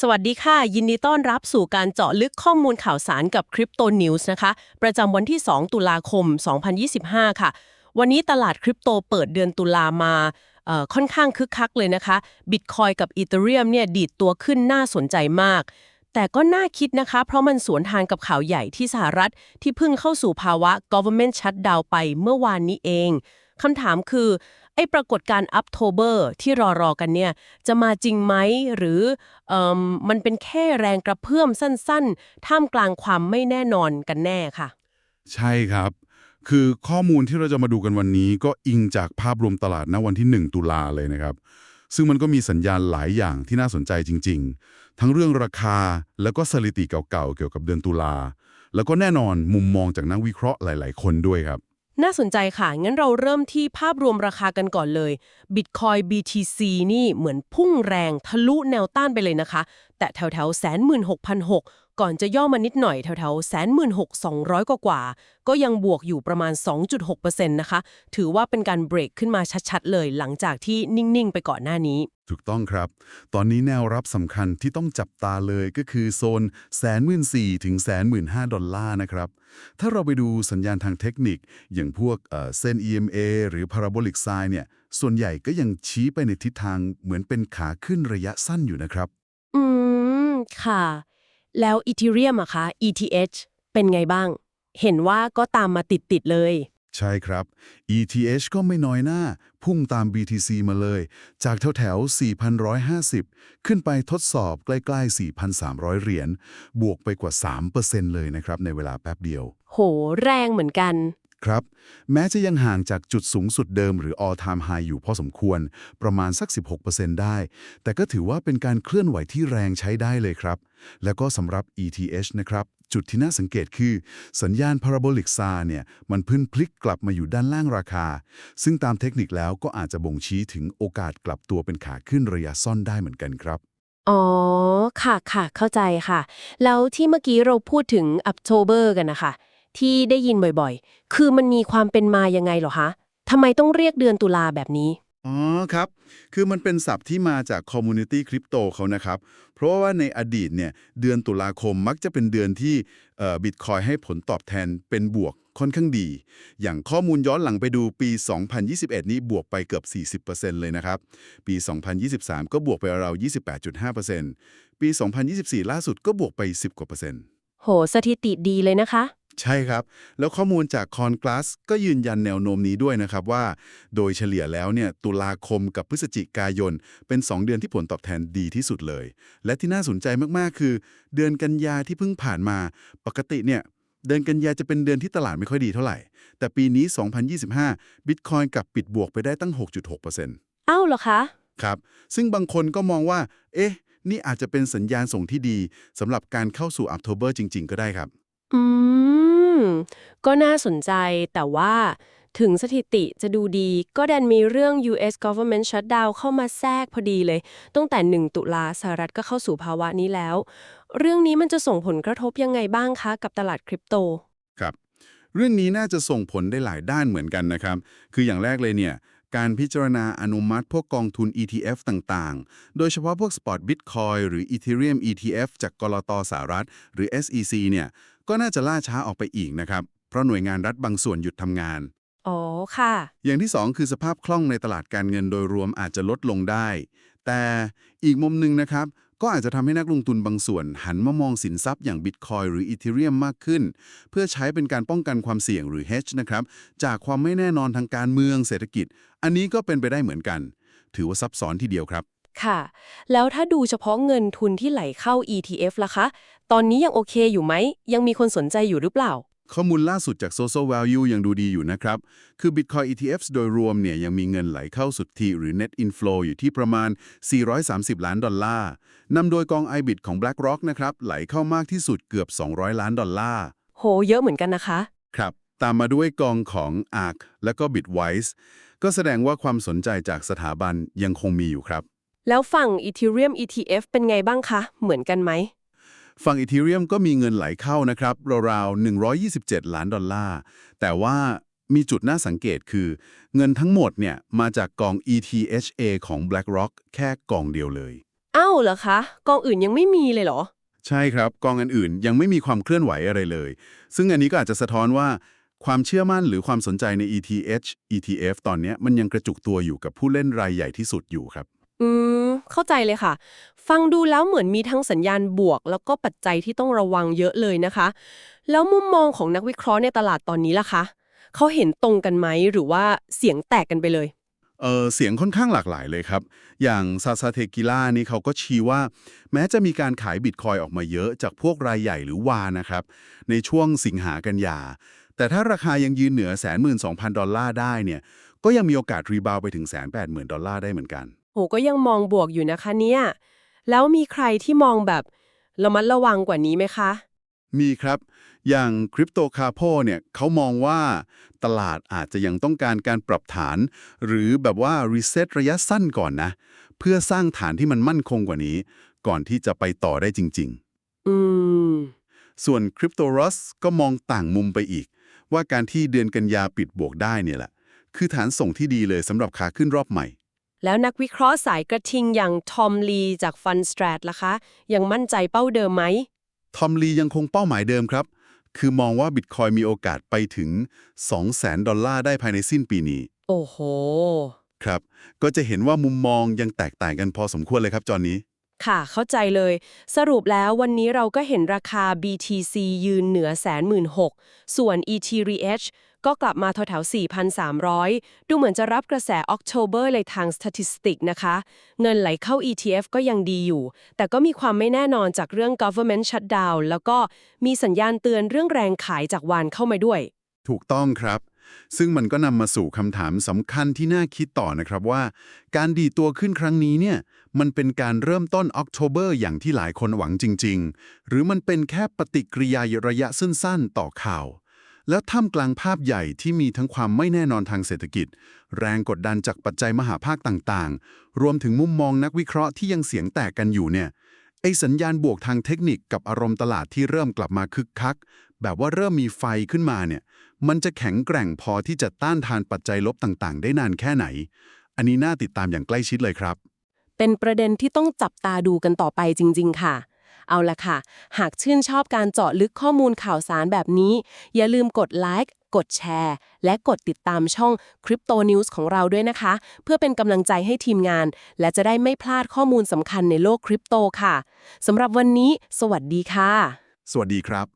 สวัสดีค่ะ ยินดีต้อนรับสู่การเจาะลึกข้อมูลข่าวสารกับ Crypto News นะคะ ประจำวันที่ 2 ตุลาคม 2025 ค่ะ วันนี้ตลาดคริปโตเปิดเดือนตุลามาค่อนข้างคึกคักเลยนะคะ Bitcoin กับ Ethereum เนี่ยดีดตัวขึ้นน่าสนใจมาก แต่ก็น่าคิดนะคะ เพราะมันสวนทางกับข่าวใหญ่ที่สหรัฐ ที่เพิ่งเข้าสู่ภาวะ government shutdown ไปเมื่อวานนี้เองคำถามคือ ไอ้ปรากฏการณ์ October ที่รอรอๆกันเนี่ย จะมาจริงไหมหรือเอมมันเป็นแค่แรงกระเพื่อมสั้นๆ ท่ามกลางความไม่แน่นอนกันแน่ค่ะ ใช่ครับ คือข้อมูลที่เราจะมาดูกันวันนี้ ก็อิงจากภาพรวมตลาดณวันที่ 1 ตุลาเลยนะครับ ซึ่งมันก็มีสัญญาณหลายอย่างที่น่าสนใจจริง ๆ ทั้งเรื่องราคาแล้วก็สถิติเก่าๆเกี่ยวกับเดือนตุลาแล้วก็แน่นอนมุมมองจากนักวิเคราะห์หลาย ๆ คนด้วยครับ น่าสนใจค่ะ งั้นเราเริ่มที่ภาพรวมราคากันก่อนเลย Bitcoin BTC นี่เหมือนพุ่งแรงทะลุแนวต้านไปเลยนะคะ แต่แถวแถวแสนหมื่นหกพันหก ก่อนจะย่อมานิดหน่อยแถวแถวแสนหมื่นหกสองร้อยกว่าๆก็ยังบวกอยู่ประมาณ 2.6%นะคะ ถือว่าเป็นการเบรกขึ้นมาชัดๆ เลยหลังจากที่นิ่ง ๆ ไปก่อนหน้านี้ ถูกต้องครับ ตอนนี้แนวรับสำคัญที่ต้องจับตาเลยก็คือโซนแสนหมื่นสี่ถึงแสนหมื่นห้าดอลลาร์นะครับ ถ้าเราไปดูสัญญาณทางเทคนิค อย่างพวกเอ่อเส้น EMA หรือ Parabolic Sign เนี่ย ส่วนใหญ่ก็ยังชี้ไปในทิศทางเหมือนเป็นขาขึ้นระยะสั้นอยู่นะครับ อืม ค่ะ แล้ว Ethereum อะคะ ETH เป็นไงบ้าง เห็นว่าก็ตามมาติด ๆ เลย ใช่ครับ ETH ก็ไม่น้อยหน้า พุ่งตาม BTC มาเลย จากแถวแถวๆ4,150 ขึ้นไปทดสอบใกล้ ๆ 4,300 เหรียญ บวกไปกว่า 3%เลยนะครับ ในเวลาแป๊บเดียว โห แรงเหมือนกัน ครับ แม้จะยังห่างจากจุดสูงสุดเดิมหรือ all time high อยู่พอสมควร ประมาณสัก 16%ได้ แต่ก็ถือว่าเป็นการเคลื่อนไหวที่แรงใช้ได้เลยครับ แล้วก็สำหรับ ETH นะครับ จุดที่น่าสังเกตคือ สัญญาณ parabolic s a เนี่ย มันพิ่งพลิกกลับมาอยู่ด้านล่างราคา ซึ่งตามเทคนิคแล้วก็อาจจะบ่งชี้ถึงโอกาสกลับตัวเป็นขาขึ้นระยะซ่อนได้เหมือนกันครับอ๋อ ค่ะค่ะ เข้าใจค่ะ แล้วที่เมื่อกี้เราพูดถึง October กันนะคะ ที่ได้ยินบ่อยๆ คือมันมีความเป็นมายังไงเหรอคะทำไมต้องเรียกเดือนตุลาแบบนี้ อ๋อครับ คือมันเป็นศัพท์ที่มาจากคอมมูนิตี้คริปโตเขานะครับ เพราะว่าในอดีตเนี่ยเดือนตุลาคมมักจะเป็นเดือนที่บิตคอยให้ผลตอบแทนเป็นบวกค่อนข้างดี อย่างข้อมูลย้อนหลังไปดูปี 2021 นี้บวกไปเกือบ 40%เลยนะครับ ปี 2023 ก็บวกไปราว28.5%ปี 2024 ล่าสุดก็บวกไป 10 กว่าเปอร์เซ็นต์ โห สถิติดีเลยนะคะ ใช่ครับ แล้วข้อมูลจากคอนกลาสก็ยืนยันแนวโน้มนี้ด้วยนะครับว่า โดยเฉลี่ยแล้วเนี่ยตุลาคมกับพฤศจิกายน เป็น 2 เดือนที่ผลตอบแทนดีที่สุดเลย และที่น่าสนใจมากๆ คือ เดือนกันยาที่เพิ่งผ่านมา ปกติเนี่ยเดือนกันยาจะเป็นเดือนที่ตลาดไม่ค่อยดีเท่าไหร่ แต่ปีนี้ 2025 Bitcoin กลับปิดบวกไปได้ตั้ง 6.6%เอ้าเหรอคะครับซึ่งบางคนก็มองว่า เอ๊ะ นี่อาจจะเป็นสัญญาณส่งที่ดีสำหรับการเข้าสู่ October จริง ๆ ก็ได้ครับ อืม ก็น่าสนใจแต่ว่าถึงสถิติจะดูดี ก็ดันมีเรื่อง US government shutdown เข้ามาแทรกพอดีเลย ตั้งแต่ 1 ตุลาสหรัฐก็เข้าสู่ภาวะนี้แล้ว เรื่องนี้มันจะส่งผลกระทบยังไงบ้างคะกับตลาดคริปโต ครับ เรื่องนี้น่าจะส่งผลได้หลายด้านเหมือนกันนะครับ คืออย่างแรกเลยเนี่ย การพิจารณาอนุมัติพวกกองทุน ETF ต่างๆ โดยเฉพาะพวก Spot Bitcoin หรือ Ethereum ETF จากกลตสหรัฐ หรือ SEC เนี่ย ก็น่าจะล่าช้าออกไปอีกนะครับ เพราะหน่วยงานรัฐบางส่วนหยุดทำงาน อ๋อ ค่ะ อย่างที่ 2 คือสภาพคล่องในตลาดการเงินโดยรวมอาจจะลดลงได้ แต่อีกมุมหนึ่งนะครับ ก็อาจจะทำให้นักลงทุนบางส่วน หันมามองสินทรัพย์อย่าง Bitcoin หรือ Ethereum มากขึ้น เพื่อใช้เป็นการป้องกันความเสี่ยงหรือ hedge นะครับ จากความไม่แน่นอนทางการเมืองเศรษฐกิจ อันนี้ก็เป็นไปได้เหมือนกัน ถือว่าซับซ้อนทีเดียวครับ ค่ะ แล้วถ้าดูเฉพาะเงินทุนที่ไหลเข้า ETF ล่ะคะ ตอนนี้ยังโอเคอยู่ไหม ยังมีคนสนใจอยู่หรือเปล่า ข้อมูลล่าสุดจาก Social Value ยังดูดีอยู่นะครับ คือ Bitcoin ETFs โดยรวมเนี่ยยังมีเงินไหลเข้าสุทธิหรือ Net Inflow อยู่ที่ประมาณ 430 ล้านดอลลาร์นำโดยกอง IBIT ของ BlackRock นะครับไหลเข้ามากที่สุดเกือบ 200 ล้านดอลลาร์ โห เยอะเหมือนกันนะคะ ครับ ตามมาด้วยกองของ ARK และก็ Bitwise ก็แสดงว่าความสนใจจากสถาบันยังคงมีอยู่ครับ แล้วฝั่ง Ethereum ETF เป็นไงบ้างคะ เหมือนกันไหม ฝั่ง Ethereum ก็มีเงินไหลเข้านะครับ ราวๆ 127 ล้านดอลลาร์ แต่ว่ามีจุดน่าสังเกตคือ เงินทั้งหมดเนี่ยมาจากกอง ETHA ของ BlackRock แค่กองเดียวเลย อ้าวเหรอคะ กองอื่นยังไม่มีเลยเหรอ ใช่ครับ กองอื่นๆยังไม่มีความเคลื่อนไหวอะไรเลย ซึ่งอันนี้ก็อาจจะสะท้อนว่าความเชื่อมั่นหรือความสนใจใน ETH ETF ตอนเนี้ยมันยังกระจุกตัวอยู่กับผู้เล่นรายใหญ่ที่สุดอยู่ครับ อืม เข้าใจเลยค่ะ ฟังดูแล้วเหมือนมีทั้งสัญญาณบวก แล้วก็ปัจจัยที่ต้องระวังเยอะเลยนะคะ แล้วมุมมองของนักวิเคราะห์ในตลาดตอนนี้ล่ะคะเขาเห็นตรงกันไหมหรือว่าเสียงแตกกันไปเลยเออเสียงค่อนข้างหลากหลายเลยครับ อย่างซาซาเทกิล่านี่เขาก็ชี้ว่า แม้จะมีการขายบิตคอยออกมาเยอะจากพวกรายใหญ่หรือวานะครับ ในช่วงสิงหากันยา แต่ถ้าราคายังยืนเหนือแสนหมื่นสองพันดอลลาร์ได้เนี่ย ก็ยังมีโอกาสรีบาวไปถึงแสนแปดหมื่นดอลลาร์ได้เหมือนกัน โหก็ยังมองบวกอยู่นะคะเนี่ย แล้วมีใครที่มองแบบระมัดระวังกว่านี้ไหมคะ มีครับ อย่างคริปโตคาโพเนี่ยเขามองว่าตลาดอาจจะยังต้องการการปรับฐาน หรือแบบว่ารีเซ็ตระยะสั้นก่อนนะ เพื่อสร้างฐานที่มันมั่นคงกว่านี้ ก่อนที่จะไปต่อได้จริงอืมๆส่วนคริปโตร s สก็มองต่างมุมไปอีก ว่าการที่เดือนกันยาปิดบวกได้เนี่ยแหละ คือฐานส่งที่ดีเลยสำหรับขาขึ้นรอบใหม่ แล้วนักวิเคราะห์สายกระทิงอย่างทอมลีจากฟันสตร t ล่ะคะ ยังมั่นใจเป้าเดิมไหม ทอมลียังคงเป้าหมายเดิมครับ คือมองว่าบิตคอยมีโอกาสไปถึง 200,000 ดอลลาร์ได้ภายในสิ้นปีนี้ โอ้โห ครับ ก็จะเห็นว่ามุมมองยังแตกต่างกันพอสมควรเลยครับจอนนี้ ค่ะ เข้าใจเลย สรุปแล้ววันนี้เราก็เห็นราคา BTC ยืนเหนือแสนหมื่นหกส่วน ETH ก็กลับมาแถวๆ4,300 ดูเหมือนจะรับกระแส October เลยทาง Statistic นะคะ เงินไหลเข้า ETF ก็ยังดีอยู่ แต่ก็มีความไม่แน่นอนจากเรื่อง government shutdown แล้วก็มีสัญญาณเตือนเรื่องแรงขายจากวานเข้ามาด้วย ถูกต้องครับ ซึ่งมันก็นำมาสู่คำถามสำคัญที่น่าคิดต่อนะครับว่า การดีตัวขึ้นครั้งนี้เนี่ยมันเป็นการเริ่มต้น October อย่างที่หลายคนหวังจริง ๆ หรือมันเป็นแค่ปฏิกิริยาระยะสั้นๆ ต่อข่าว แล้วท่ามกลางภาพใหญ่ที่มีทั้งความไม่แน่นอนทางเศรษฐกิจ แรงกดดันจากปัจจัยมหาภาคต่างๆ รวมถึงมุมมองนักวิเคราะห์ที่ยังเสียงแตกกันอยู่เนี่ยไอสัญญาณบวกทางเทคนิคกับอารมณ์ตลาดที่เริ่มกลับมาคึกคัก แบบว่าเริ่มมีไฟขึ้นมาเนี่ย มันจะแข็งแกร่งพอที่จะต้านทานปัจจัยลบต่างๆ ได้นานแค่ไหน อันนี้น่าติดตามอย่างใกล้ชิดเลยครับ เป็นประเด็นที่ต้องจับตาดูกันต่อไปจริง ๆ ค่ะ เอาละค่ะ หากชื่นชอบการเจาะลึกข้อมูลข่าวสารแบบนี้ อย่าลืมกดไลค์กดแชร์ และกดติดตามช่อง Crypto News ของเราด้วยนะคะ เพื่อเป็นกำลังใจให้ทีมงาน และจะได้ไม่พลาดข้อมูลสำคัญในโลกคริปโตค่ะสำหรับวันนี้ สวัสดีค่ะ สวัสดีครับ